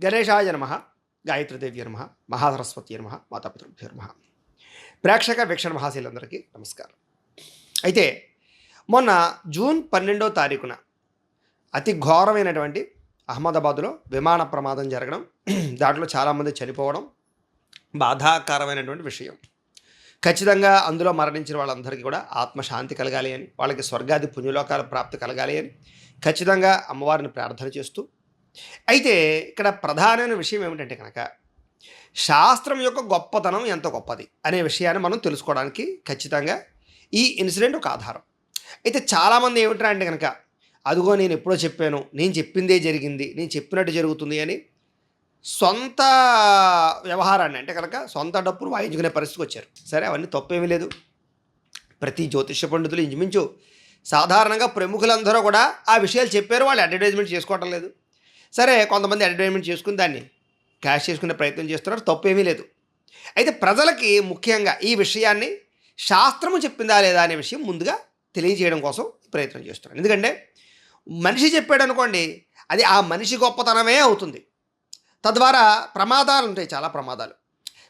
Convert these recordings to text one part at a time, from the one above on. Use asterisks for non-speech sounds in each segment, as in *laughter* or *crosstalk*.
గణేశాయ నమ గాయత్రిదేవి నమ మహాసరస్వతి నమ మాతాపితృభ్యో నమ. ప్రేక్షక వీక్షణ మహాశీలందరికీ నమస్కారం. అయితే మొన్న జూన్ పన్నెండో తారీఖున అతి ఘోరమైనటువంటి అహ్మదాబాదులో విమాన ప్రమాదం జరగడం *clears throat* దాంట్లో చాలామంది చనిపోవడం బాధాకరమైనటువంటి విషయం. ఖచ్చితంగా అందులో మరణించిన వాళ్ళందరికీ కూడా ఆత్మశాంతి కలగాలి అని వాళ్ళకి స్వర్గాది పుణ్యలోకాల ప్రాప్తి కలగాలి అని ఖచ్చితంగా అమ్మవారిని ప్రార్థన చేస్తూ అయితే ఇక్కడ ప్రధానమైన విషయం ఏమిటంటే కనుక శాస్త్రం యొక్క గొప్పతనం ఎంత గొప్పది అనే విషయాన్ని మనం తెలుసుకోవడానికి ఖచ్చితంగా ఈ ఇన్సిడెంట్ ఒక ఆధారం. అయితే చాలామంది ఏమిట్రా అంటే కనుక అదిగో నేను ఎప్పుడో చెప్పాను నేను చెప్పిందే జరిగింది నేను చెప్పినట్టు జరుగుతుంది అని సొంత వ్యవహారాన్ని అంటే కనుక సొంత డప్పును వాయించుకునే పరిస్థితికి వచ్చారు. సరే అవన్నీ తప్పేమీ లేదు. ప్రతి జ్యోతిష పండితులు ఇంచుమించు సాధారణంగా ప్రముఖులందరూ కూడా ఆ విషయాలు చెప్పారు వాళ్ళు అడ్వర్టైజ్మెంట్ చేసుకోవటం లేదు. సరే కొంతమంది అడ్వర్టైజ్మెంట్ చేసుకుని దాన్ని క్యాష్ చేసుకునే ప్రయత్నం చేస్తున్నారు తప్పేమీ లేదు. అయితే ప్రజలకి ముఖ్యంగా ఈ విషయాన్ని శాస్త్రము చెప్పిందా లేదా అనే విషయం ముందుగా తెలియజేయడం కోసం ప్రయత్నం చేస్తున్నాను ఎందుకంటే మనిషి చెప్పాడు అనుకోండి అది ఆ మనిషి గొప్పతనమే అవుతుంది. తద్వారా ప్రమాదాలు ఉంటాయి చాలా ప్రమాదాలు.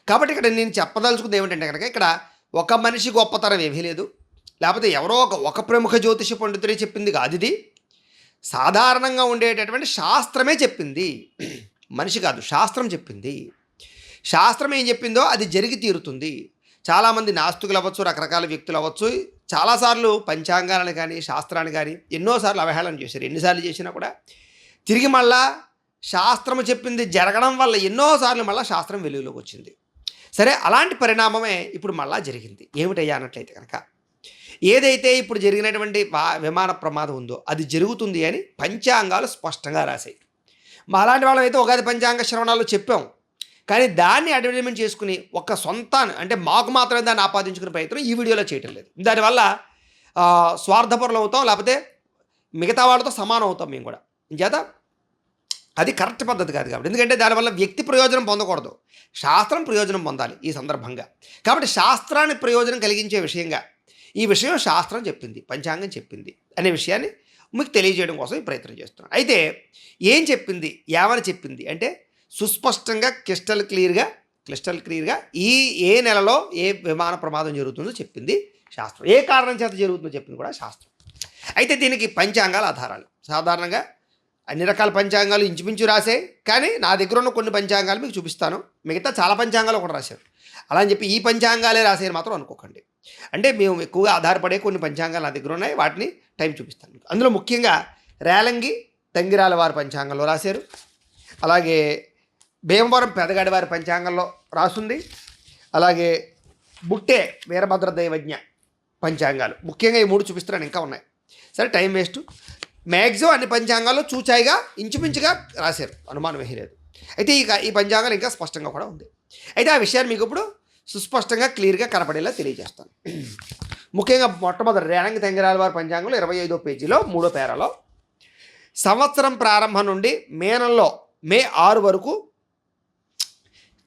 కాబట్టి ఇక్కడ నేను చెప్పదలుచుకుంది ఏమిటంటే కనుక ఇక్కడ ఒక మనిషి గొప్పతనం ఏమీ లేదు. లేకపోతే ఎవరో ఒక ఒక ప్రముఖ జ్యోతిష పండితుడే చెప్పింది కాదు ఇది. సాధారణంగా ఉండేటటువంటి శాస్త్రమే చెప్పింది. మనిషి కాదు శాస్త్రం చెప్పింది. శాస్త్రం ఏం చెప్పిందో అది జరిగి తీరుతుంది. చాలామంది నాస్తికులు అవ్వచ్చు రకరకాల వ్యక్తులు అవ్వచ్చు చాలాసార్లు పంచాంగాలను కానీ శాస్త్రాన్ని కానీ ఎన్నోసార్లు అవహేళన చేశారు. ఎన్నిసార్లు చేసినా కూడా తిరిగి మళ్ళా శాస్త్రము చెప్పింది జరగడం వల్ల ఎన్నోసార్లు మళ్ళీ శాస్త్రం వెలుగులోకి వచ్చింది. సరే అలాంటి పరిణామమే ఇప్పుడు మళ్ళా జరిగింది. ఏమిటయ్యా అన్నట్లయితే కనుక ఏదైతే ఇప్పుడు జరిగినటువంటి విమాన ప్రమాదం ఉందో అది జరుగుతుంది అని పంచాంగాలు స్పష్టంగా రాశాయి. మా అలాంటి వాళ్ళం అయితే ఉగాది పంచాంగ శ్రవణాలు చెప్పాం. కానీ దాన్ని అడ్వర్టైజ్మెంట్ చేసుకుని ఒక సొంతాన్ని అంటే మాకు మాత్రమే దాన్ని ఆపాదించుకునే ప్రయత్నం ఈ వీడియోలో చేయటం లేదు. దానివల్ల స్వార్థపరులు అవుతాం లేకపోతే మిగతా వాళ్ళతో సమానం అవుతాం మేము కూడా. చేత అది కరెక్ట్ పద్ధతి కాదు కాబట్టి. ఎందుకంటే దానివల్ల వ్యక్తి ప్రయోజనం పొందకూడదు. శాస్త్రం ప్రయోజనం పొందాలి ఈ సందర్భంగా. కాబట్టి శాస్త్రాన్ని ప్రయోజనం కలిగించే విషయంగా ఈ విషయం శాస్త్రం చెప్పింది పంచాంగం చెప్పింది అనే విషయాన్ని మీకు తెలియజేయడం కోసం ఈ ప్రయత్నం చేస్తున్నాను అయితే ఏం చెప్పింది ఏమని చెప్పింది అంటే సుస్పష్టంగా క్రిస్టల్ క్లియర్గా క్రిస్టల్ క్లియర్గా ఈ ఏ నెలలో ఏ విమాన ప్రమాదం జరుగుతుందో చెప్పింది శాస్త్రం. ఏ కారణం చేత జరుగుతుందో చెప్పింది కూడా శాస్త్రం. అయితే దీనికి పంచాంగాల ఆధారాలు. సాధారణంగా అన్ని రకాల పంచాంగాలు ఇంచుమించు రాసే కానీ నా దగ్గర ఉన్న కొన్ని పంచాంగాలు మీకు చూపిస్తాను. మిగతా చాలా పంచాంగాలు కూడా రాశారు. అలా అని చెప్పి ఈ పంచాంగాలే రాసేది మాత్రం అనుకోకండి. అంటే మేము ఎక్కువగా ఆధారపడే కొన్ని పంచాంగాలు నా దగ్గర ఉన్నాయి వాటిని టైం చూపిస్తాను అందులో ముఖ్యంగా రేలంగి తంగిరాల వారి పంచాంగంలో రాశారు. అలాగే భీమవరం పెదగాడి వారి పంచాంగంలో రాసుంది. అలాగే బుట్టే వీరభద్ర దైవజ్ఞ పంచాంగాలు. ముఖ్యంగా ఈ మూడు చూపిస్తున్నాను ఇంకా ఉన్నాయి. సరే టైం వేస్ట్. మ్యాక్సిమం అన్ని పంచాంగాల్లో చూచాయిగా ఇంచుమించుగా రాశారు. అనుమానం వేయలేదు అయితే ఈ ఈ పంచాంగాలు ఇంకా స్పష్టంగా కూడా ఉంది. అయితే ఆ విషయాన్ని మీకు ఇప్పుడు సుస్పష్టంగా క్లియర్గా కనపడేలా తెలియజేస్తాను. ముఖ్యంగా మొట్టమొదటి రేణంగి తెంగరాల వారి పంచాంగంలో ఇరవై ఐదో పేజీలో మూడో పేరాలో సంవత్సరం ప్రారంభం నుండి మే నెలలో మే ఆరు వరకు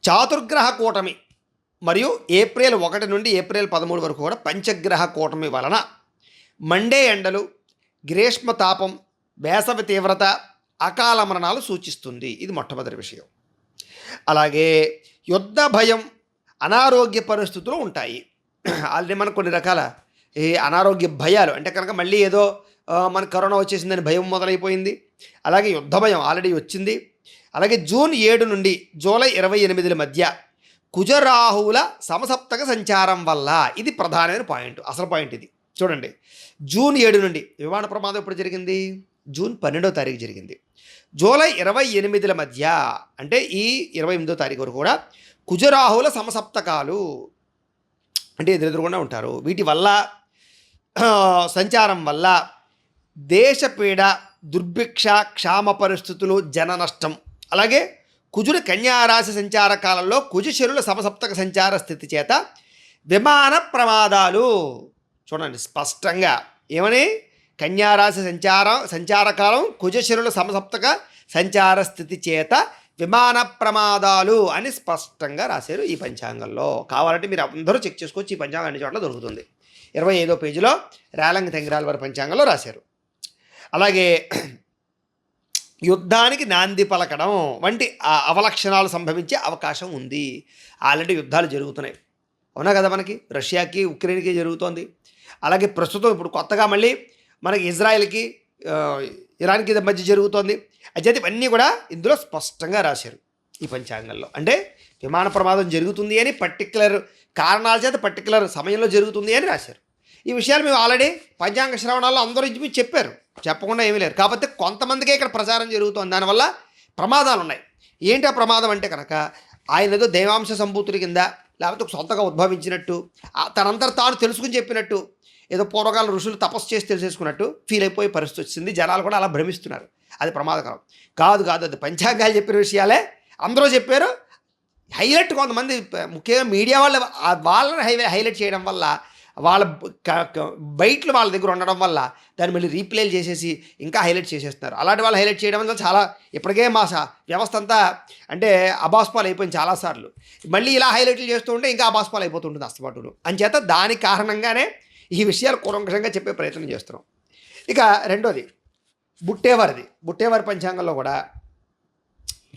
చాతుర్గ్రహ కూటమి మరియు ఏప్రిల్ ఒకటి నుండి ఏప్రిల్ పదమూడు వరకు కూడా పంచగ్రహ కూటమి వలన మండే ఎండలు గ్రీష్మ తాపం వేసవి తీవ్రత అకాల మరణాలు సూచిస్తుంది. ఇది మొట్టమొదటి విషయం. అలాగే యుద్ధ భయం అనారోగ్య పరిస్థితులు ఉంటాయి. ఆల్రెడీ మనకు కొన్ని రకాల ఈ అనారోగ్య భయాలు అంటే కనుక మళ్ళీ ఏదో మన కరోనా వచ్చేసిందని భయం మొదలైపోయింది. అలాగే యుద్ధ భయం ఆల్రెడీ వచ్చింది. అలాగే జూన్ ఏడు నుండి జూలై ఇరవై ఎనిమిదిల మధ్య కుజరాహువుల సమసప్తక సంచారం వల్ల ఇది ప్రధానమైన పాయింట్ అసలు పాయింట్ ఇది. చూడండి జూన్ ఏడు నుండి విమాన ప్రమాదం ఎప్పుడు జరిగింది? జూన్ పన్నెండో తారీఖు జరిగింది. జూలై ఇరవై ఎనిమిదిల మధ్య అంటే ఈ ఇరవై ఎనిమిదో తారీఖు వరకు కూడా కుజరాహుల సమసప్తకాలు అంటే ఎదురెదురుకుండా ఉంటారు. వీటి వల్ల సంచారం వల్ల దేశపీడ దుర్భిక్ష క్షామ పరిస్థితులు జన నష్టం. అలాగే కుజుడు కన్యారాశి సంచార కాలంలో కుజశరుల సమసప్తక సంచార స్థితి చేత విమాన ప్రమాదాలు చూడండి స్పష్టంగా ఏమని? కన్యారాశి సంచారం సంచారకాలం కుజశరుల సమసప్తక సంచార స్థితి చేత విమాన ప్రమాదాలు అని స్పష్టంగా రాశారు ఈ పంచాంగంలో. కావాలంటే మీరు అందరూ చెక్ చేసుకోవచ్చు ఈ పంచాంగం అన్ని చోట్ల దొరుకుతుంది. ఇరవై ఐదో పేజీలో రేలంగి తెంగరాల వారి పంచాంగంలో రాశారు. అలాగే యుద్ధానికి నాంది పలకడం వంటి అవలక్షణాలు సంభవించే అవకాశం ఉంది. ఆల్రెడీ యుద్ధాలు జరుగుతున్నాయి. అవునా కదా మనకి? రష్యాకి ఉక్రెయిన్కి జరుగుతోంది. అలాగే ప్రస్తుతం ఇప్పుడు కొత్తగా మళ్ళీ మనకి ఇజ్రాయెల్కి ఇరాన్కి మధ్య జరుగుతోంది. అయితే ఇవన్నీ కూడా ఇందులో స్పష్టంగా రాశారు ఈ పంచాంగంలో. అంటే విమాన ప్రమాదం జరుగుతుంది అని పర్టికులర్ కారణాల చేత పర్టికులర్ సమయంలో జరుగుతుంది అని రాశారు. ఈ విషయాలు మేము ఆల్రెడీ పంచాంగ శ్రవణాల్లో అందరూ మీరు చెప్పారు. చెప్పకుండా ఏమీ లేరు కాకపోతే కొంతమందికే ఇక్కడ ప్రచారం జరుగుతుంది. దానివల్ల ప్రమాదాలు ఉన్నాయి. ఏంటి ఆ ప్రమాదం అంటే కనుక ఆయన ఏదో దైవాంశ సంభూతుడి కింద లేకపోతే సొంతగా ఉద్భవించినట్టు తనంతా తాను తెలుసుకుని చెప్పినట్టు ఏదో పూర్వకాల ఋషులు తపస్సు చేసి తెలిసేసుకున్నట్టు ఫీల్ అయిపోయే పరిస్థితి వచ్చింది. జనాలు కూడా అలా భ్రమిస్తున్నారు. అది ప్రమాదకరం. కాదు కాదు అది పంచాంగాలు చెప్పిన విషయాలే. అందరూ చెప్పారు. హైలైట్ కొంతమంది ముఖ్యంగా మీడియా వాళ్ళ వాళ్ళని హై హైలైట్ చేయడం వల్ల వాళ్ళ బయట్లు వాళ్ళ దగ్గర ఉండడం వల్ల దాన్ని మళ్ళీ రీప్లేలు చేసేసి ఇంకా హైలైట్ చేసేస్తున్నారు. అలాంటి వాళ్ళు హైలైట్ చేయడం వల్ల చాలా ఇప్పటికే మా వ్యవస్థ అంతా అంటే అబాస్పాలు అయిపోయింది చాలాసార్లు మళ్ళీ ఇలా హైలైట్లు చేస్తూ ఉంటే ఇంకా అబాస్పాలు అయిపోతుంటుంది అస్తమాటును అంచేత దాని కారణంగానే ఈ విషయాలు కూలంకషంగా చెప్పే ప్రయత్నం చేస్తున్నాం. ఇక రెండోది బుట్టేవారిది. బుట్టేవారి పంచాంగంలో కూడా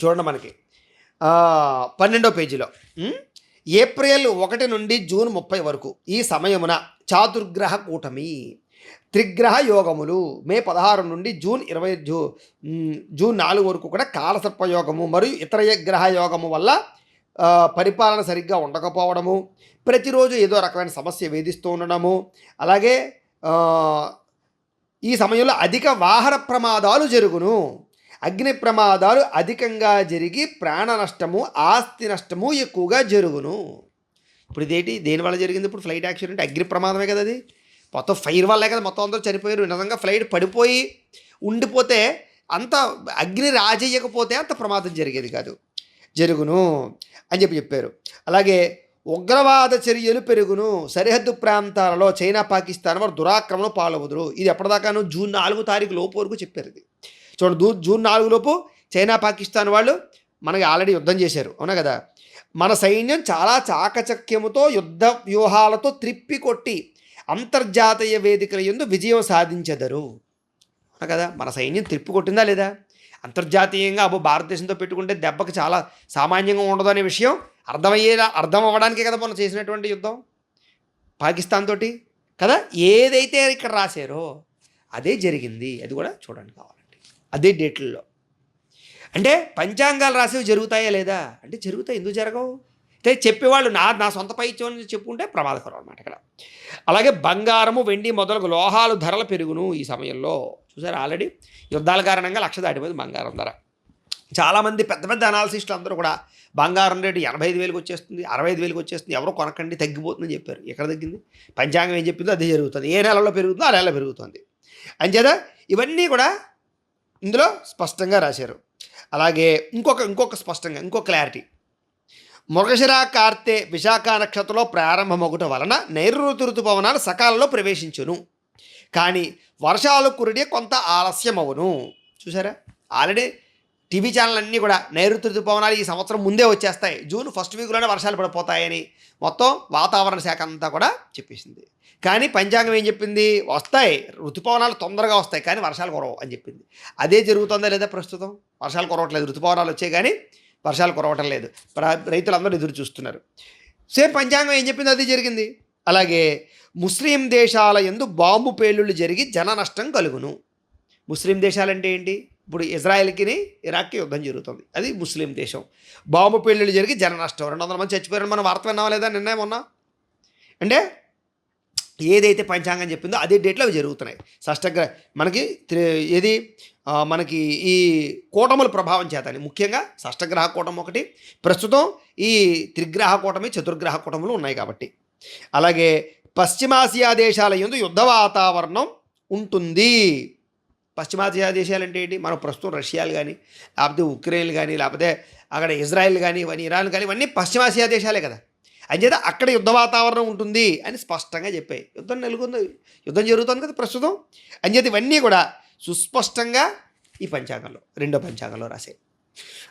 చూడండి మనకి పన్నెండో పేజీలో ఏప్రిల్ ఒకటి నుండి జూన్ ముప్పై వరకు ఈ సమయమున చాతుర్గ్రహ కూటమి త్రిగ్రహ యోగములు మే పదహారు నుండి జూన్ ఇరవై జూ జూన్ నాలుగు వరకు కూడా కాలసర్ప యోగము మరియు ఇతర గ్రహ యోగము వల్ల పరిపాలన సరిగ్గా ఉండకపోవడము ప్రతిరోజు ఏదో రకమైన సమస్య వేధిస్తూ ఉండడము అలాగే ఈ సమయంలో అధిక వాహన ప్రమాదాలు జరుగును. అగ్ని ప్రమాదాలు అధికంగా జరిగి ప్రాణ నష్టము ఆస్తి నష్టము ఎక్కువగా జరుగును. ఇప్పుడు ఇదేంటి? దేనివల్ల జరిగింది? ఇప్పుడు ఫ్లైట్ యాక్సిడెంట్ అగ్ని ప్రమాదమే కదా అది. మొత్తం ఫైర్ వల్లే కదా మొత్తం అందరూ చనిపోయారు. నిజంగా ఫ్లైట్ పడిపోయి ఉండిపోతే అంత అగ్ని రాజేయకపోతే అంత ప్రమాదం జరిగేది కాదు. జరుగును. అని చెప్పి చెప్పారు. అలాగే ఉగ్రవాద చర్యలు పెరుగును సరిహద్దు ప్రాంతాలలో చైనా పాకిస్తాన్ వారు దురాక్రమణ పాల్గొదురు ఇది ఎప్పటిదాకాను జూన్ నాలుగు తారీఖు లోపు వరకు చెప్పారు ఇది. చూడండి దూ జూన్ నాలుగు లోపు చైనా పాకిస్తాన్ వాళ్ళు మనకి ఆల్రెడీ యుద్ధం చేశారు. అవునా కదా? మన సైన్యం చాలా చాకచక్యముతో యుద్ధ వ్యూహాలతో త్రిప్పి కొట్టి అంతర్జాతీయ వేదికల ఎందు విజయం సాధించెదరు. కదా? మన సైన్యం తిప్పు కొట్టిందా లేదా? అంతర్జాతీయంగా అబ్బో భారతదేశంతో పెట్టుకుంటే దెబ్బకి చాలా సామాన్యంగా ఉండదు అనే విషయం అర్థమయ్యేలా అర్థం అవ్వడానికే కదా మనం చేసినటువంటి యుద్ధం? పాకిస్తాన్ తోటి? కదా? ఏదైతే ఇక్కడ రాశారో అదే జరిగింది. అది కూడా చూడండి కావాలండి అదే డేట్లలో. అంటే పంచాంగాలు రాసేవి జరుగుతాయా లేదా? అంటే జరుగుతాయి. ఎందుకు జరగవు? అయితే చెప్పేవాళ్ళు నా నా సొంత పైత్యం చెప్పుకుంటే ప్రమాదకరం అనమాట ఇక్కడ. అలాగే బంగారము వెండి మొదలగు లోహాలు ధరలు పెరుగును ఈ సమయంలో చూసారు ఆల్రెడీ? యుద్ధాల కారణంగా లక్ష దాటిపోయింది బంగారం ధర. చాలామంది పెద్ద పెద్ద అనాలిసిస్టులు అందరూ కూడా బంగారం రేటు ఎనభై ఐదు వేలకు వచ్చేస్తుంది అరవై ఐదు వేలకు వచ్చేస్తుంది ఎవరో కొనకండి తగ్గిపోతుందని చెప్పారు. ఎక్కడ తగ్గింది? పంచాంగం ఏం చెప్పిందో అదే జరుగుతుంది. ఏ నెలలో పెరుగుతుందో ఆ నెలలో పెరుగుతుంది. అంచేత ఇవన్నీ కూడా ఇందులో స్పష్టంగా రాశారు. అలాగే ఇంకొక ఇంకొక స్పష్టంగా ఇంకొక క్లారిటీ మృగశిర కార్తె విశాఖ నక్షత్రంలో ప్రారంభమగుట వలన నైరుతి ఋతుపవనాలు సకాలంలో ప్రవేశించును. కానీ వర్షాలు కురిడే కొంత ఆలస్యం అవును చూసారా ఆల్రెడీ టీవీ ఛానల్ అన్నీ కూడా నైరుతి ఋతుపవనాలు ఈ సంవత్సరం ముందే వచ్చేస్తాయి. జూన్ ఫస్ట్ వీక్లోనే వర్షాలు పడిపోతాయని మొత్తం వాతావరణ శాఖ అంతా కూడా చెప్పేసింది. కానీ పంచాంగం ఏం చెప్పింది? వస్తాయి. ఋతుపవనాలు తొందరగా వస్తాయి కానీ వర్షాలు కురవు అని చెప్పింది. అదే జరుగుతుందా లేదా ప్రస్తుతం? వర్షాలు కురవట్లేదు. ఋతుపవనాలు వచ్చాయి కానీ వర్షాలు కురవటం లేదు. ప్ర- రైతులందరూ ఎదురు చూస్తున్నారు. సేమ్ పంచాంగం ఏం చెప్పింది? అది జరిగింది. అలాగే ముస్లిం దేశాల ఎందు బాంబు పేలుళ్ళు జరిగి జన నష్టం కలుగును. ముస్లిం దేశాలంటే ఏంటి? ఇప్పుడు ఇజ్రాయెల్కి ఇరాక్కి యుద్ధం జరుగుతుంది. అది ముస్లిం దేశం. బాంబు పేలుళ్ళు జరిగి జన నష్టం. రెండు వందల మంది చచ్చిపోయారని మనం వార్త విన్నామా లేదా నిన్నే మొన్న? అంటే ఏదైతే పంచాంగం చెప్పిందో అదే డేట్లో అవి జరుగుతున్నాయి. షష్టగ్రహ మనకి ఏది? మనకి ఈ కూటముల ప్రభావం చేతని. ముఖ్యంగా షష్టగ్రహ కూటమి ఒకటి. ప్రస్తుతం ఈ త్రిగ్రహ కూటమి చతుర్గ్రహ కూటములు ఉన్నాయి కాబట్టి. అలాగే పశ్చిమాసియా దేశాల యందు యుద్ధ వాతావరణం ఉంటుంది. పశ్చిమాసియా దేశాలు అంటే ఏంటి? మనం ప్రస్తుతం రష్యాలు కానీ లేకపోతే ఉక్రెయిన్ కానీ లేకపోతే అక్కడ ఇజ్రాయెల్ కానీ ఇవన్నీ ఇరాన్ కానీ ఇవన్నీ పశ్చిమాసియా దేశాలే కదా. అంచేత అక్కడ యుద్ధ వాతావరణం ఉంటుంది అని స్పష్టంగా చెప్పాయి. యుద్ధం నెలకొంది యుద్ధం జరుగుతుంది కదా ప్రస్తుతం. అంచేత ఇవన్నీ కూడా సుస్పష్టంగా ఈ పంచాంగంలో రెండో పంచాంగంలో రాశాయి.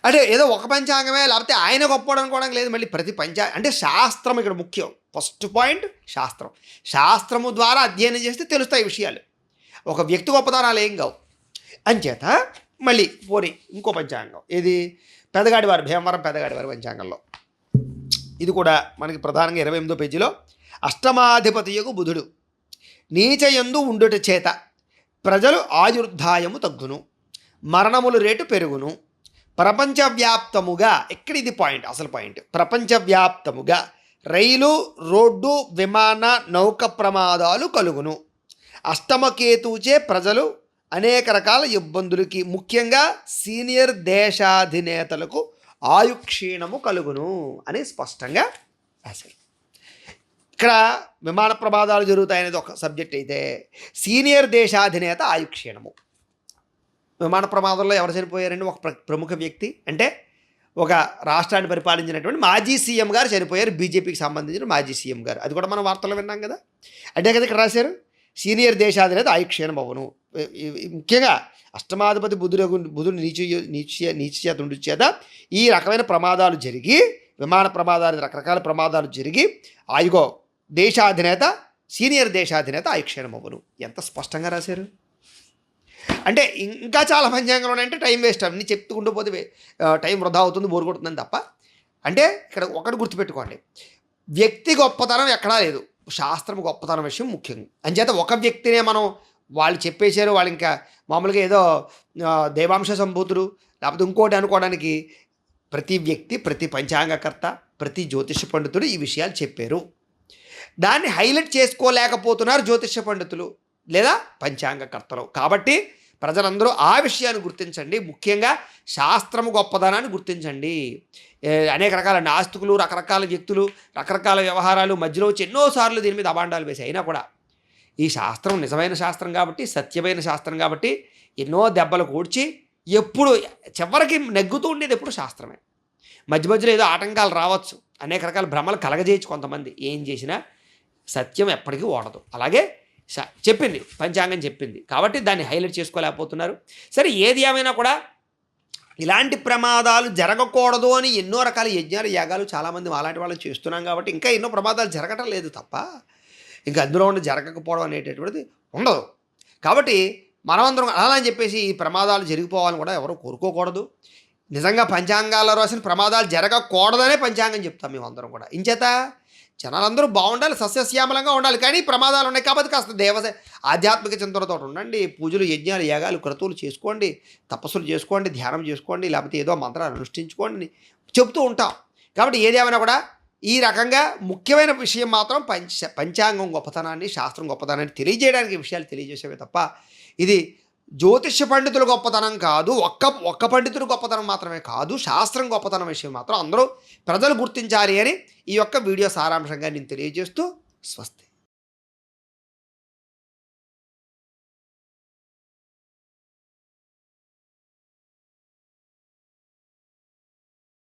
అంటే ఏదో ఒక పంచాంగమే లేకపోతే ఆయన గొప్పవడం అనుకోవడం లేదు. మళ్ళీ ప్రతి పంచా అంటే శాస్త్రం ఇక్కడ ముఖ్యం. ఫస్ట్ పాయింట్ శాస్త్రం. శాస్త్రము ద్వారా అధ్యయనం చేస్తే తెలుస్తాయి విషయాలు. ఒక వ్యక్తి గొప్పతనాలు ఏం కావు. అంచేత మళ్ళీ పోనీ ఇంకో పంచాంగం. ఇది పెదగాడి వారు భీమవరం పెదగాడి వారి పంచాంగంలో. ఇది కూడా మనకి ప్రధానంగా ఇరవై ఎనిమిదో పేజీలో. అష్టమాధిపతియకు బుధుడు. నీచయందు ఉండుట చేత ప్రజలు ఆయుర్ధాయము తగ్గును. మరణములు రేటు పెరుగును. ప్రపంచవ్యాప్తముగా ఇక్కడ ఇది పాయింట్? అసలు పాయింట్. ప్రపంచవ్యాప్తముగా రైలు రోడ్డు విమాన నౌక ప్రమాదాలు కలుగును. అష్టమకేతుచే ప్రజలు అనేక రకాల ఇబ్బందులకి ముఖ్యంగా సీనియర్ దేశాధినేతలకు ఆయుక్షీణము కలుగును అని స్పష్టంగా రాశారు. ఇక్కడ విమాన ప్రమాదాలు జరుగుతాయనేది ఒక సబ్జెక్ట్ అయితే సీనియర్ దేశాధినేత ఆయుక్షీణము. విమాన ప్రమాదంలో ఎవరు చనిపోయారండి? ఒక ప్ర- ప్రముఖ వ్యక్తి. అంటే ఒక రాష్ట్రాన్ని పరిపాలించినటువంటి మాజీ సీఎం గారు చనిపోయారు. బీజేపీకి సంబంధించిన మాజీ సీఎం గారు. అది కూడా మనం వార్తల్లో విన్నాం కదా. అంటే కదా ఇక్కడ రాశారు. సీనియర్ దేశాధినేత ఆయుక్షీణం భవను. ముఖ్యంగా అష్టమాధిపతి బుధుడు బుధుడు నీచు నీచ నీచ చేత ఉండి చేత ఈ రకమైన ప్రమాదాలు జరిగి విమాన ప్రమాదాలు రకరకాల ప్రమాదాలు జరిగి ఆయుగో దేశాధినేత సీనియర్ దేశాధినేత ఆయుక్షీణం ఎంత స్పష్టంగా రాశారు? అంటే ఇంకా చాలా పంచాంగాలు ఉన్నాయంటే టైం వేస్ట్ అవన్నీ చెప్పుకుంటూ పోతే టైం వృధా అవుతుంది బోరు కొడుతుందని తప్ప. అంటే ఇక్కడ ఒకటి గుర్తుపెట్టుకోండి. వ్యక్తి గొప్పతనం ఎక్కడా లేదు. శాస్త్రం గొప్పతనం విషయం ముఖ్యం అంచేత ఒక వ్యక్తినే మనం వాళ్ళు చెప్పేశారు వాళ్ళు ఇంకా మామూలుగా ఏదో దేవాంశ సంభూతుడు లేకపోతే ఇంకోటి అనుకోవడానికి ప్రతి వ్యక్తి ప్రతి పంచాంగకర్త ప్రతి జ్యోతిష పండితుడు ఈ విషయాలు చెప్పారు. దాన్ని హైలైట్ చేసుకోలేకపోతున్నారు జ్యోతిష పండితులు లేదా పంచాంగకర్తలు. కాబట్టి ప్రజలందరూ ఆ విషయాన్ని గుర్తించండి. ముఖ్యంగా శాస్త్రము గొప్పదనాన్ని గుర్తించండి. అనేక రకాల నాస్తికులు రకరకాల వ్యక్తులు రకరకాల వ్యవహారాలు మధ్యలో వచ్చి ఎన్నోసార్లు దీని మీద అభాండాలు వేసి అయినా కూడా ఈ శాస్త్రం నిజమైన శాస్త్రం కాబట్టి సత్యమైన శాస్త్రం కాబట్టి ఎన్నో దెబ్బలు కూడ్చి ఎప్పుడు చివరికి నెగ్గుతూ ఉండేది ఎప్పుడు శాస్త్రమే. మధ్య మధ్యలో ఏదో ఆటంకాలు రావచ్చు. అనేక రకాల భ్రమలు కలగజేయచ్చు కొంతమంది. ఏం చేసినా సత్యం ఎప్పటికీ ఓడదు. అలాగే చెప్పింది పంచాంగం చెప్పింది. కాబట్టి దాన్ని హైలైట్ చేసుకోలేకపోతున్నారు. సరే ఏది ఏమైనా కూడా ఇలాంటి ప్రమాదాలు జరగకూడదు అని ఎన్నో రకాల యజ్ఞాలు యాగాలు చాలామంది అలాంటి వాళ్ళు చేస్తున్నాం కాబట్టి ఇంకా ఎన్నో ప్రమాదాలు జరగటం లేదు తప్ప ఇంకా అందులో ఉండి జరగకపోవడం అనేటటువంటిది ఉండదు. కాబట్టి మనమందరం అలా అని చెప్పేసి ఈ ప్రమాదాలు జరిగిపోవాలని కూడా ఎవరు కోరుకోకూడదు. నిజంగా పంచాంగాల్లో రాసిన ప్రమాదాలు జరగకూడదనే పంచాంగం చెప్తాం మేమందరం కూడా. ఇంచేత జనాలందరూ బాగుండాలి సస్యశ్యామలంగా ఉండాలి. కానీ ప్రమాదాలు ఉన్నాయి కాబట్టి కాస్త దేవ ఆధ్యాత్మిక చింతనతో ఉండండి. పూజలు యజ్ఞాలు యాగాలు క్రతువులు చేసుకోండి. తపస్సులు చేసుకోండి ధ్యానం చేసుకోండి లేకపోతే ఏదో మంత్రాలు అనుష్ఠించుకోండి. చెబుతూ చెప్తూ ఉంటాం. కాబట్టి ఏది ఏమైనా కూడా ఈ రకంగా ముఖ్యమైన విషయం మాత్రం పంచ పంచాంగం గొప్పతనాన్ని శాస్త్రం గొప్పతనాన్ని తెలియజేయడానికి విషయాలు తెలియజేసేవే తప్ప ఇది జ్యోతిష్య పండితుల గొప్పతనం కాదు ఒక్క ఒక్క పండితుడు గొప్పతనం మాత్రమే కాదు శాస్త్రం గొప్పతనం విషయం మాత్రం అందరూ ప్రజలు గుర్తించాలి అని ఈ యొక్క వీడియో సారాంశంగా నేను తెలియజేస్తూ స్వస్తి.